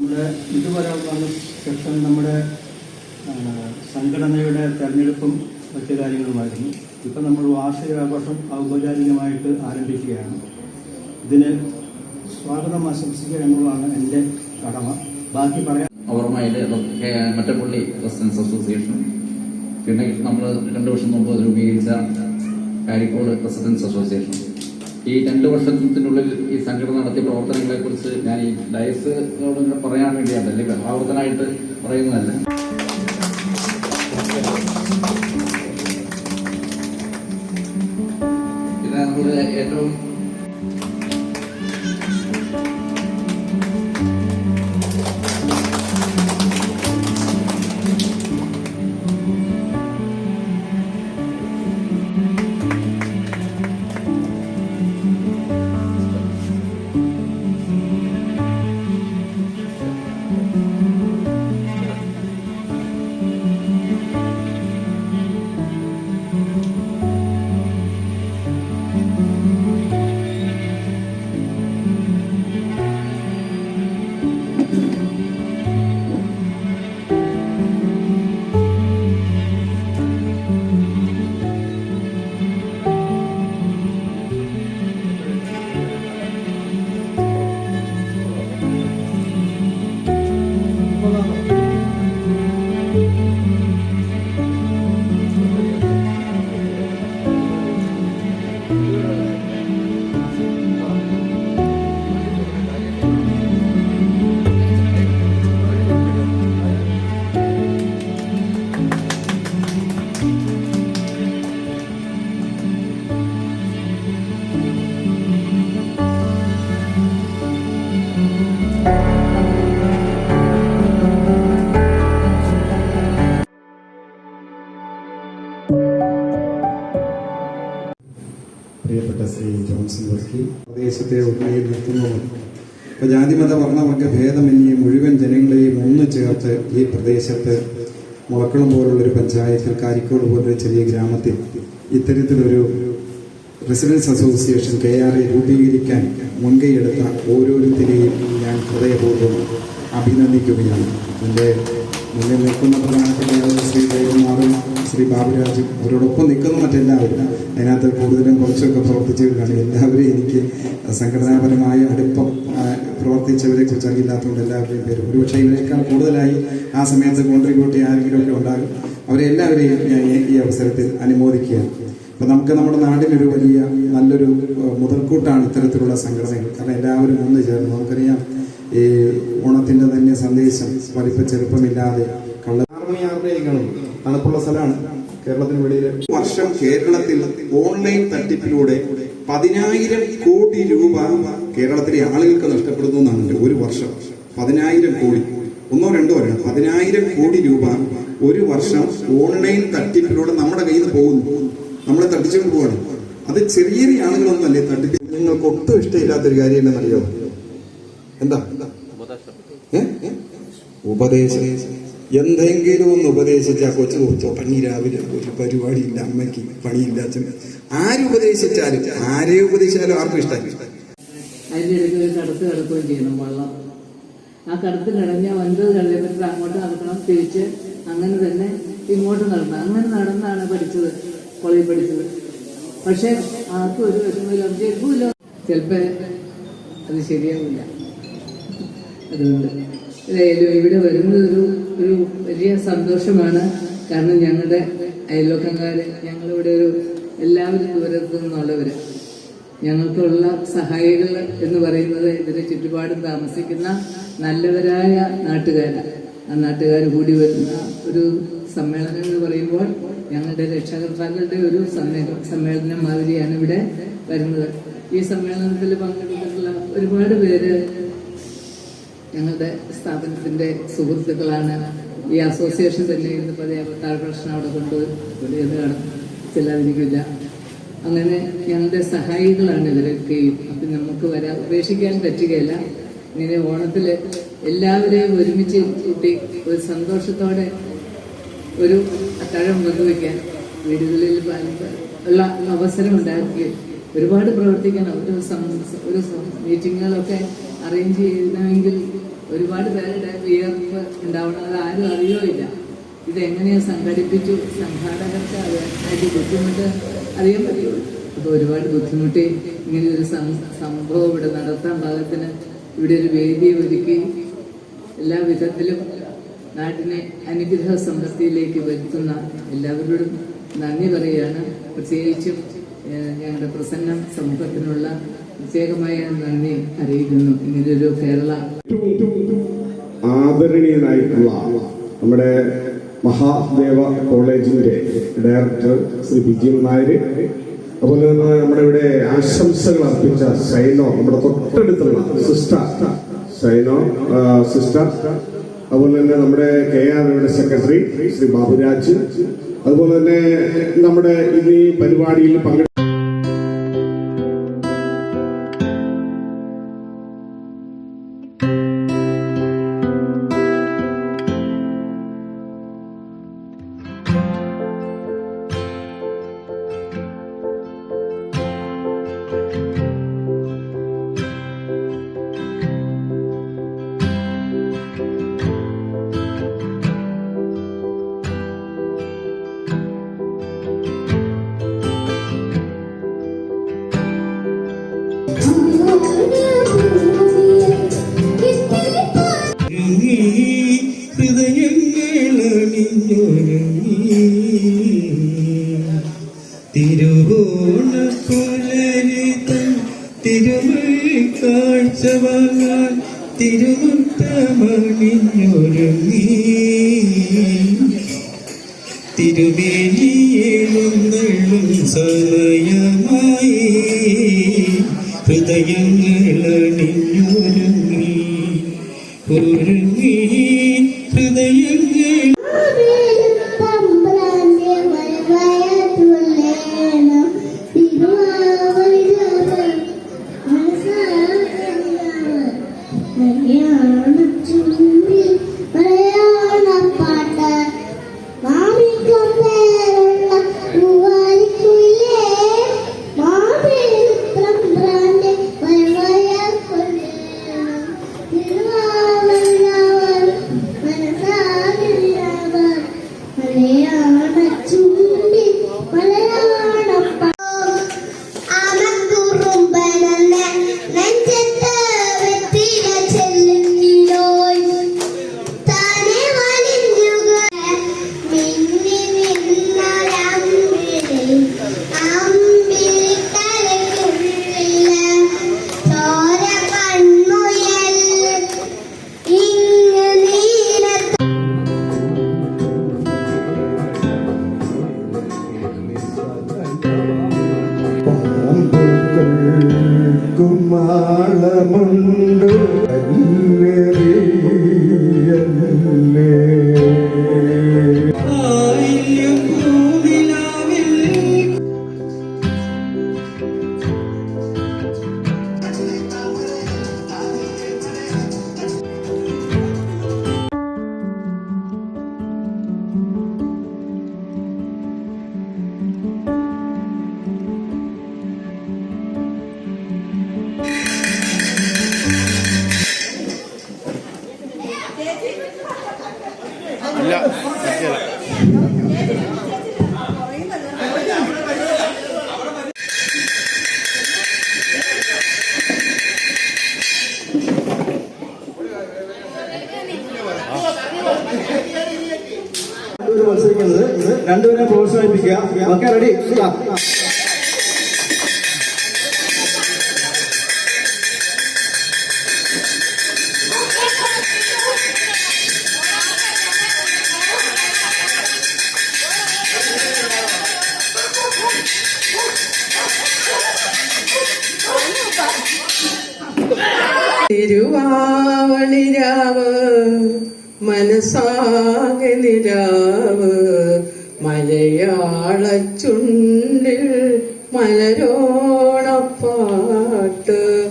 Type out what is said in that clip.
നമ്മുടെ ഇതുവരെ വന്ന സെക്ഷൻ നമ്മുടെ സംഘടനയുടെ തെരഞ്ഞെടുപ്പും മറ്റു കാര്യങ്ങളുമായിരുന്നു. ഇപ്പം നമ്മൾ വാർഷികാഘോഷം ഔപചാരികമായിട്ട് ആരംഭിക്കുകയാണ്. ഇതിന് സ്വാഗതം ആശംസിക്കുക എന്നുള്ളതാണ് എന്റെ കടമ. ബാക്കി പറയാൻ ഓർമ്മയിൽ മറ്റപ്പള്ളി റെസിഡൻസ് അസോസിയേഷൻ പിന്നെ നമ്മൾ രണ്ടു വർഷം മുമ്പ് രൂപീകരിച്ച കാരിക്കോട് റെസിഡൻസ് അസോസിയേഷൻ ഈ രണ്ട് വർഷത്തിനുള്ളിൽ ഈ സംഘടന നടത്തിയ പ്രവർത്തനങ്ങളെ കുറിച്ച് ഞാൻ ഈ ഡയസിനോട് പറയാൻ വേണ്ടിയാണ് അല്ലെങ്കിൽ ആവർത്തനമായിട്ട് പറയുന്നതല്ല. പിന്നെ നമ്മുടെ ഏറ്റവും വർക്കി പ്രദേശത്തെ ഒന്നായി നിർത്തുന്നതും. ഇപ്പൊ ജാതിമത വർണവർഗ ഭേദമന്യേ മുഴുവൻ ജനങ്ങളെയും ഒന്ന് ചേർത്ത് ഈ പ്രദേശത്ത് മുളക്കുളം പോലുള്ളൊരു പഞ്ചായത്തിൽ കാരിക്കോട് പോലൊരു ചെറിയ ഗ്രാമത്തിൽ ഇത്തരത്തിലൊരു residence association K R A രൂപീകരിക്കാൻ മുൻകൈയെടുത്ത ഓരോരുത്തരെയും ഞാൻ ഹൃദയപൂർവം അഭിനന്ദിക്കുകയാണ്. എന്റെ മുന്നിൽ നിൽക്കുന്ന പ്രധാനപ്പെട്ട ശ്രീ ശ്രീ ബാബുരാജും അവരോടൊപ്പം നിൽക്കുന്ന മറ്റെല്ലാവരും. അതിനകത്ത് കൂടുതലും കുറച്ചൊക്കെ പ്രവർത്തിച്ചവരാണ്. എല്ലാവരും എനിക്ക് സംഘടനാപരമായ അടുപ്പം പ്രവർത്തിച്ചവരെ കുറിച്ച് അറിയില്ലാത്തതുകൊണ്ട് എല്ലാവരുടെയും പേര്. ഒരുപക്ഷെ ഇതിനേക്കാൾ കൂടുതലായി ആ സമയത്ത് കോൺട്രിബ്യൂട്ട് ചെയ്യാൻ ആരെങ്കിലുമൊക്കെ ഉണ്ടാകും. അവരെല്ലാവരെയും ഞാൻ ഈ- അവസരത്തിൽ അനുമോദിക്കുകയാണ്. അപ്പോൾ നമുക്ക് നമ്മുടെ നാടിനൊരു വലിയ നല്ലൊരു മുതൽക്കൂട്ടാണ് ഇത്തരത്തിലുള്ള സംഘടനകൾ. കാരണം എല്ലാവരും ഒന്ന് ചേർന്ന് നമുക്കറിയാം ഈ ഓണത്തിന്റെ തന്നെ സന്ദേശം വലിപ്പ ചെറുപ്പമില്ലാതെ കള്ള ആറുമണിയാറുമണിയായിരിക്കണം തണുപ്പുള്ള സ്ഥലമാണ് കേരളത്തിന് വെളിയിൽ വർഷം കേരളത്തിൽ ഓൺലൈൻ തട്ടിപ്പിലൂടെ പതിനായിരം കോടി രൂപ കേരളത്തിലെ ആളുകൾക്ക് നഷ്ടപ്പെടുന്നു എന്നാണ് ഒരു വർഷം. പതിനായിരം കോടി. ഒന്നോ രണ്ടോ അല്ല പതിനായിരം കോടി രൂപ ഒരു വർഷം ഓൺലൈൻ തട്ടിപ്പിലൂടെ നമ്മുടെ കയ്യിൽ നിന്ന് പോകുന്നു. നമ്മളെ തട്ടിച്ചുകൊണ്ട് പോവാണ്. അത് ചെറിയ ചെറിയ ആളുകളൊന്നല്ലേ തട്ടിപ്പ്. നിങ്ങൾക്ക് ഒട്ടും ഇഷ്ടമില്ലാത്തൊരു കാര്യം എന്നറിയോ എന്താ? ഏ? ഉപദേശം. എന്തെങ്കിലും ഒന്ന് ഉപദേശിച്ച കൊച്ചു തുടങ്ങി രാവിലെ ഒരു പരിപാടിയില്ല അമ്മയ്ക്ക് പണിയില്ല അച്ഛൻ. ആരുപദേശിച്ചാലും ആരെ ഉപദേശിച്ചാലും ആർക്കും ഇഷ്ടം അതിന്റെ ഇടയ്ക്ക് കടത്ത് കിടക്കുകയും ചെയ്യണം ആ കടത്ത് കിടഞ്ഞ ഒൻപത് കിലോമീറ്റർ അങ്ങോട്ട് നടക്കണം തിരിച്ച് അങ്ങനെ തന്നെ ഇങ്ങോട്ട് നടണം. അങ്ങനെ നടന്നാണ് പഠിച്ചത് കോളേജിൽ പഠിച്ചത്. പക്ഷെ ആർക്കും ഒരു വിഷമമില്ല ജഗ്ഗുമില്ല ചിലപ്പോൾ അത് ശരിയാവില്ല. അതുകൊണ്ട് ഏതായാലും ഇവിടെ വരുന്നത് ഒരു ഒരു വലിയ സന്തോഷമാണ്. കാരണം ഞങ്ങളുടെ അയൽവക്കക്കാർ ഞങ്ങളിവിടെ ഒരു എല്ലാവരും ദൂരത്തു നിന്നുള്ളവർ ഞങ്ങൾക്കുള്ള സഹായികൾ എന്ന് പറയുന്നത് ഇതിന് ചുറ്റുപാടും താമസിക്കുന്ന നല്ലവരായ നാട്ടുകാരാണ് ആ നാട്ടുകാർ കൂടി വരുന്ന ഒരു സമ്മേളനം എന്ന് പറയുമ്പോൾ ഞങ്ങളുടെ രക്ഷകർത്താക്കളുടെ ഒരു സമ്മേളനം സമ്മേളനം മാതിരിയാണ് ഇവിടെ വരുന്നത്. ഈ സമ്മേളനത്തിൽ പങ്കെടുത്തിട്ടുള്ള ഒരുപാട് പേര് ഞങ്ങളുടെ സ്ഥാപനത്തിന്റെ സുഹൃത്തുക്കളാണ്. ഈ അസോസിയേഷൻ തന്നെ ഇരുന്നപ്പോൾ ദേവത്താഴ് പ്രശ്നം അവിടെ കൊണ്ട് വലിയതാണ്. കാണും അങ്ങനെ ഞങ്ങളുടെ സഹായികളാണ് ഇവരൊക്കെയും. അപ്പം നമുക്ക് വരാ ഉപേക്ഷിക്കാൻ പറ്റുകയില്ല. ഇങ്ങനെ ഓണത്തിൽ എല്ലാവരെയും ഒരുമിച്ച് കൂട്ടി ഒരു സന്തോഷത്തോടെ ഒരു അത്താഴം പങ്കുവയ്ക്കാൻ വീടുകളിൽ ഉള്ള അവസരം ഉണ്ടാക്കി ഒരുപാട് പ്രവർത്തിക്കണം ഒരു ഒരു മീറ്റിങ്ങുകളൊക്കെ അറേഞ്ച് ചെയ്യണമെങ്കിൽ ഒരുപാട് പേരുടെ വിയർപ്പ് ഉണ്ടാവണം. അത് ആരും അറിയോ ഇല്ല. ഇതെങ്ങനെയാ സംഘടിപ്പിച്ചു? സംഘാടകർക്ക് അത് ബുദ്ധിമുട്ട് അറിയാൻ പറ്റുള്ളൂ അപ്പോൾ ഒരുപാട് ബുദ്ധിമുട്ടി. ഇങ്ങനെ ഒരു സംഭവം ഇവിടെ നടത്താൻ പാകത്തിന് ഇവിടെ ഒരു വേദി ഒരുക്കി. എല്ലാ വിധത്തിലും നാട്ടിനെ അനുഗ്രഹ സമൃദ്ധിയിലേക്ക് വരുത്തുന്ന എല്ലാവരോടും നന്ദി പറയുകയാണ്. പ്രത്യേകിച്ചും ഞങ്ങളുടെ പ്രസന്ന സമൂഹത്തിനുള്ള പ്രത്യേകമായ നന്ദി അറിയിക്കുന്നു. ഇങ്ങനൊരു കേരള ആദരണീയനായിട്ടുള്ള നമ്മുടെ മഹാദേവ കോളേജിന്റെ ഡയറക്ടർ ശ്രീ വിജയൻ നായർ അതുപോലെ തന്നെ നമ്മുടെ ഇവിടെ ആശംസകൾ അർപ്പിച്ച സൈനോ നമ്മുടെ തൊട്ടടുത്തുള്ള സിസ്റ്റർ സൈനോ സിസ്റ്റർ അതുപോലെ തന്നെ നമ്മുടെ K R secretary Shri Baburaj അതുപോലെ തന്നെ നമ്മുടെ ഇന്ന് ഈ പരിപാടിയിൽ പങ്കെടുത്ത തിരുവേലിയെഴുന്നള്ളും സമയമായി ഹൃദയങ്ങളണിഞ്ഞൊരുങ്ങി ഒരുങ്ങി കുമാളമുണ്ട് രണ്ടുപേരും മത്സരിക്കുന്നത്. രണ്ടുപേരെ പ്രോത്സാഹിപ്പിക്കുക. ഓക്കെ റെഡി തിരുവാവണിരാവ് മനസ്സാകെ നിരാവ്. മലയാള ചുണ്ടിൽ മലരോണപ്പാട്ട്.